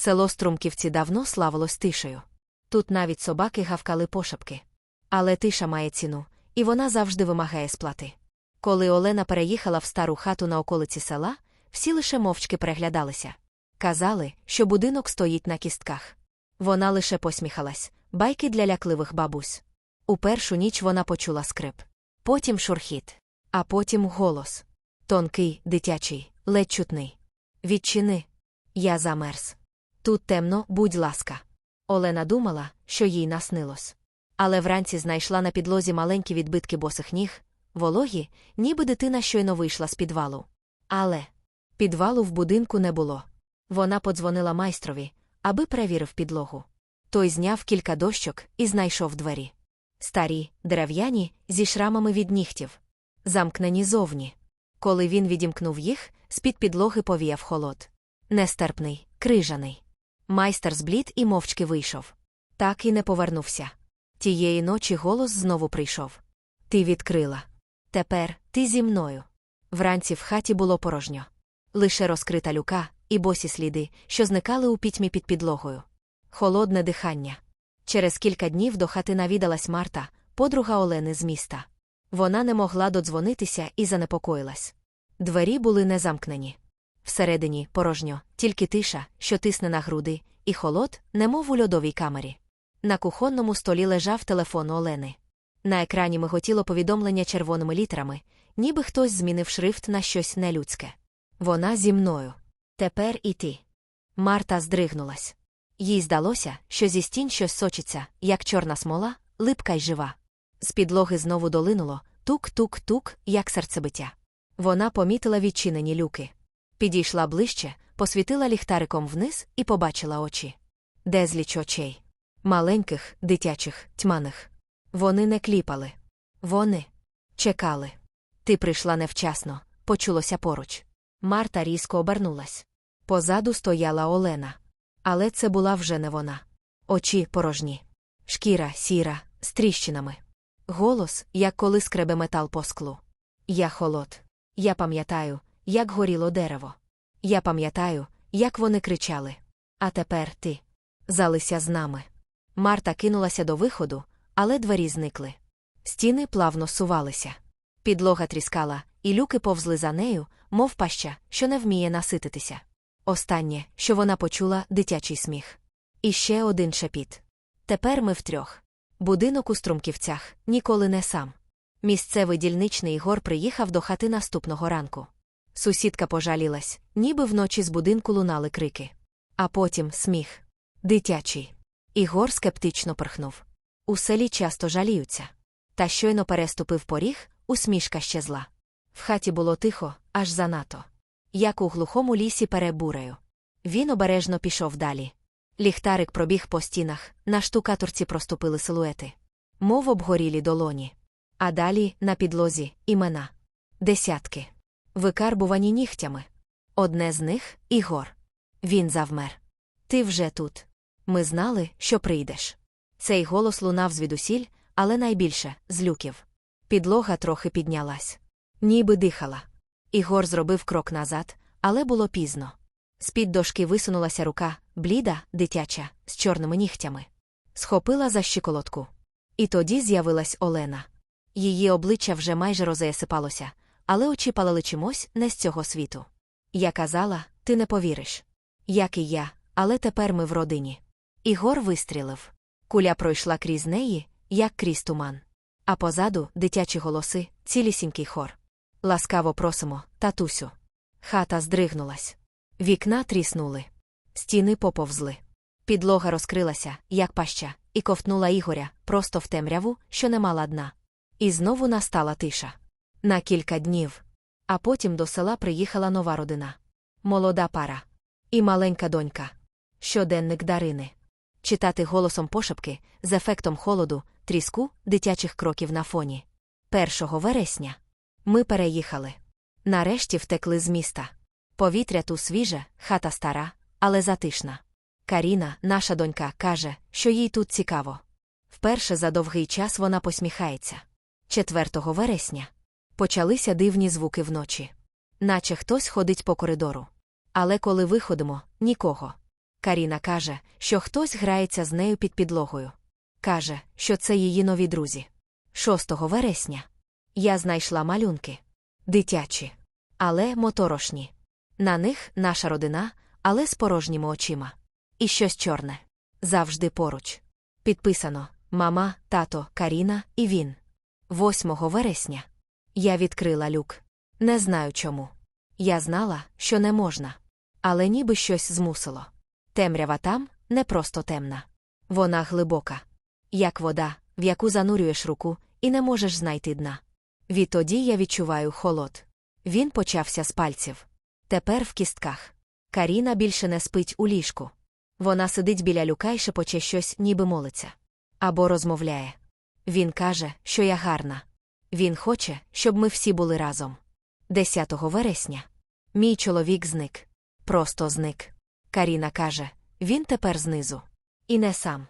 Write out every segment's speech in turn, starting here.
Село Струмківці давно славилось тишею. Тут навіть собаки гавкали пошепки. Але тиша має ціну, і вона завжди вимагає сплати. Коли Олена переїхала в стару хату на околиці села, всі лише мовчки переглядалися. Казали, що будинок стоїть на кістках. Вона лише посміхалась, байки для лякливих бабусь. У першу ніч вона почула скрип. Потім шурхіт, а потім голос. Тонкий, дитячий, ледь чутний. Відчини. Я замерз. Тут темно, будь ласка. Олена думала, що їй наснилось. Але вранці знайшла на підлозі маленькі відбитки босих ніг, вологі, ніби дитина щойно вийшла з підвалу. Але підвалу в будинку не було. Вона подзвонила майстрові, аби перевірив підлогу. Той зняв кілька дощок і знайшов двері. Старі, дерев'яні, зі шрамами від нігтів. Замкнені зовні. Коли він відімкнув їх, з-під підлоги повіяв холод. Нестерпний, крижаний. Майстер зблід і мовчки вийшов. Так і не повернувся. Тієї ночі голос знову прийшов. Ти відкрила. Тепер ти зі мною. Вранці в хаті було порожньо. Лише розкрита люка і босі сліди, що зникали у пітьмі під підлогою. Холодне дихання. Через кілька днів до хати навідалась Марта, подруга Олени з міста. Вона не могла додзвонитися і занепокоїлась. Двері були не замкнені. Всередині порожньо, тільки тиша, що тисне на груди, і холод, немов у льодовій камері. На кухонному столі лежав телефон Олени. На екрані миготіло повідомлення червоними літерами, ніби хтось змінив шрифт на щось нелюдське. Вона зі мною. Тепер і ти. Марта здригнулась. Їй здалося, що зі стін щось сочиться, як чорна смола, липка й жива. З підлоги знову долинуло тук-тук-тук, як серцебиття. Вона помітила відчинені люки. Підійшла ближче, посвітила ліхтариком вниз і побачила очі. Дезліч очей. Маленьких, дитячих, тьманих. Вони не кліпали. Вони чекали. Ти прийшла невчасно, почулося поруч. Марта різко обернулась. Позаду стояла Олена. Але це була вже не вона. Очі порожні. Шкіра сіра, з тріщинами. Голос, як коли скребе метал по склу. Я холод. Я пам'ятаю, як горіло дерево. Я пам'ятаю, як вони кричали. А тепер ти. Залися з нами. Марта кинулася до виходу, але двері зникли. Стіни плавно сувалися. Підлога тріскала, і люки повзли за нею, мов паща, що не вміє насититися. Останнє, що вона почула, дитячий сміх. І ще один шепіт. Тепер ми втрьох. Будинок у Струмківцях ніколи не сам. Місцевий дільничний Ігор приїхав до хати наступного ранку. Сусідка пожалілась, ніби вночі з будинку лунали крики. А потім сміх. Дитячий. Ігор скептично перхнув. У селі часто жаліються. Та щойно переступив поріг, усмішка щезла. В хаті було тихо, аж занадто. Як у глухому лісі перебурею. Він обережно пішов далі. Ліхтарик пробіг по стінах, на штукатурці проступили силуети. Мов обгорілі долоні. А далі, на підлозі, імена. Десятки. Викарбувані нігтями. Одне з них Ігор. Він завмер. Ти вже тут. Ми знали, що прийдеш. Цей голос лунав звідусіль, але найбільше з люків. Підлога трохи піднялась. Ніби дихала. Ігор зробив крок назад, але було пізно. З-під дошки висунулася рука, бліда, дитяча, з чорними нігтями. Схопила за щиколотку. І тоді з'явилась Олена. Її обличчя вже майже розеясипалося, але очі палали чимось не з цього світу. Я казала, ти не повіриш. Як і я, але тепер ми в родині. Ігор вистрілив. Куля пройшла крізь неї, як крізь туман. А позаду дитячі голоси, цілісінький хор. Ласкаво просимо, татусю. Хата здригнулась. Вікна тріснули. Стіни поповзли. Підлога розкрилася, як паща, і ковтнула Ігоря просто в темряву, що не мала дна. І знову настала тиша. На кілька днів. А потім до села приїхала нова родина. Молода пара. І маленька донька. Щоденник Дарини. Читати голосом пошепки, з ефектом холоду, тріску, дитячих кроків на фоні. 1 вересня. Ми переїхали. Нарешті втекли з міста. Повітря ту свіже, хата стара, але затишна. Каріна, наша донька, каже, що їй тут цікаво. Вперше за довгий час вона посміхається. 4 вересня. Почалися дивні звуки вночі. Наче хтось ходить по коридору. Але коли виходимо, нікого. Каріна каже, що хтось грається з нею під підлогою. Каже, що це її нові друзі. 6 вересня. Я знайшла малюнки. Дитячі. Але моторошні. На них наша родина, але з порожніми очима. І щось чорне. Завжди поруч. Підписано Мама, тато, Каріна і він. 8 вересня. Я відкрила люк. Не знаю чому. Я знала, що не можна. Але ніби щось змусило. Темрява там не просто темна. Вона глибока. Як вода, в яку занурюєш руку, і не можеш знайти дна. Відтоді я відчуваю холод. Він почався з пальців. Тепер в кістках. Каріна більше не спить у ліжку. Вона сидить біля люка і шепоче щось, ніби молиться. Або розмовляє. Він каже, що я гарна. Він хоче, щоб ми всі були разом. 10 вересня. Мій чоловік зник. Просто зник. Каріна каже, він тепер знизу. І не сам.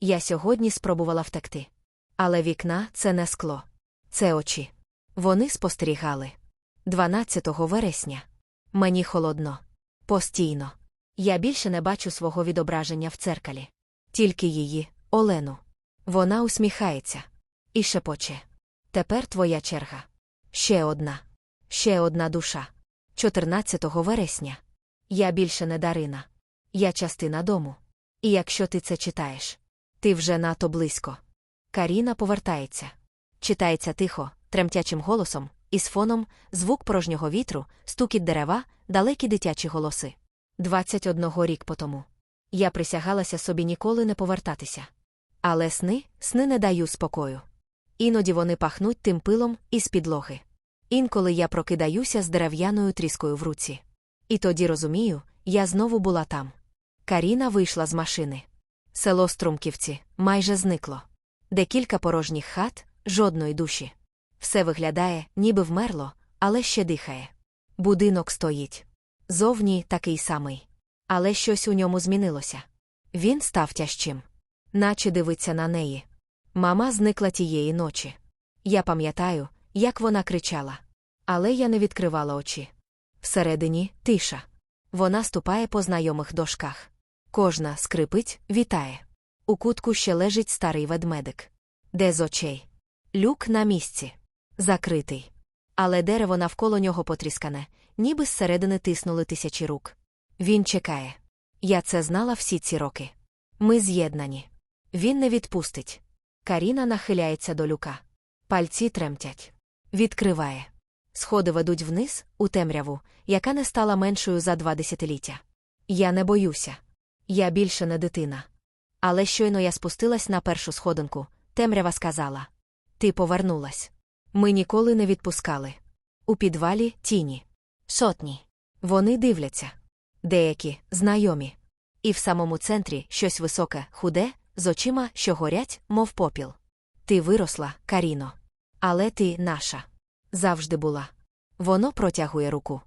Я сьогодні спробувала втекти. Але вікна це не скло. Це очі. Вони спостерігали. 12 вересня. Мені холодно. Постійно. Я більше не бачу свого відображення в церкалі. Тільки її, Олену. Вона усміхається. І шепоче. Тепер твоя черга. Ще одна. Ще одна душа. 14 вересня. Я більше не Дарина. Я частина дому. І якщо ти це читаєш, ти вже надто близько. Каріна повертається. Читається тихо, тремтячим голосом, із фоном, звук порожнього вітру, стукіт дерева, далекі дитячі голоси. 21 рік потому. Я присягалася собі ніколи не повертатися. Але сни, сни не даю спокою. Іноді вони пахнуть тим пилом із підлоги. Інколи я прокидаюся з дерев'яною тріскою в руці. І тоді розумію, я знову була там. Каріна вийшла з машини. Село Струмківці майже зникло. Декілька порожніх хат, жодної душі. Все виглядає, ніби вмерло, але ще дихає. Будинок стоїть. Зовні такий самий. Але щось у ньому змінилося. Він став тяжчим. Наче дивиться на неї. Мама зникла тієї ночі. Я пам'ятаю, як вона кричала. Але я не відкривала очі. Всередині тиша. Вона ступає по знайомих дошках. Кожна скрипить, вітає. У кутку ще лежить старий ведмедик. Де з очей? Люк на місці. Закритий. Але дерево навколо нього потріскане, ніби зсередини тиснули тисячі рук. Він чекає. Я це знала всі ці роки. Ми з'єднані. Він не відпустить. Каріна нахиляється до люка. Пальці тремтять. Відкриває. Сходи ведуть вниз, у темряву, яка не стала меншою за два десятиліття. Я не боюся. Я більше не дитина. Але щойно я спустилась на першу сходинку, темрява сказала: Ти повернулась. Ми ніколи не відпускали. У підвалі тіні. Сотні. Вони дивляться. Деякі знайомі. І в самому центрі щось високе, худе, з очима, що горять, мов попіл. Ти виросла, Каріно. Але ти наша. Завжди була. Воно протягує руку.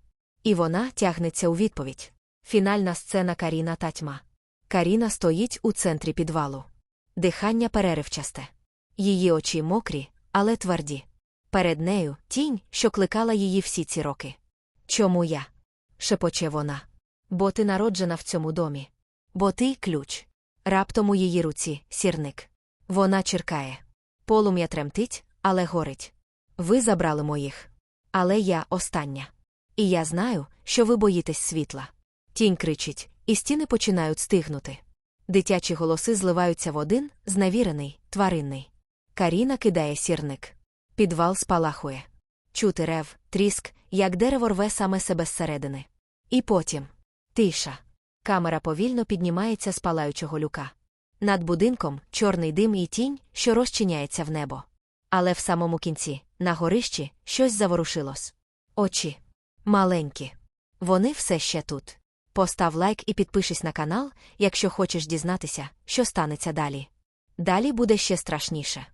І вона тягнеться у відповідь. Фінальна сцена Каріна та тьма. Каріна стоїть у центрі підвалу. Дихання переривчасте. Її очі мокрі, але тверді. Перед нею тінь, що кликала її всі ці роки. Чому я? шепоче вона. Бо ти народжена в цьому домі. Бо ти ключ. Раптом у її руці сірник. Вона черкає. Полум'я тремтить, але горить. Ви забрали моїх. Але я остання. І я знаю, що ви боїтесь світла. Тінь кричить, і стіни починають стигнути. Дитячі голоси зливаються в один, зневірений, тваринний. Каріна кидає сірник. Підвал спалахує. Чути рев, тріск, як дерево рве саме себе зсередини. І потім тиша. Камера повільно піднімається з палаючого люка. Над будинком чорний дим і тінь, що розчиняється в небо. Але в самому кінці, на горищі, щось заворушилось. Очі маленькі. Вони все ще тут. Постав лайк і підпишись на канал, якщо хочеш дізнатися, що станеться далі. Далі буде ще страшніше.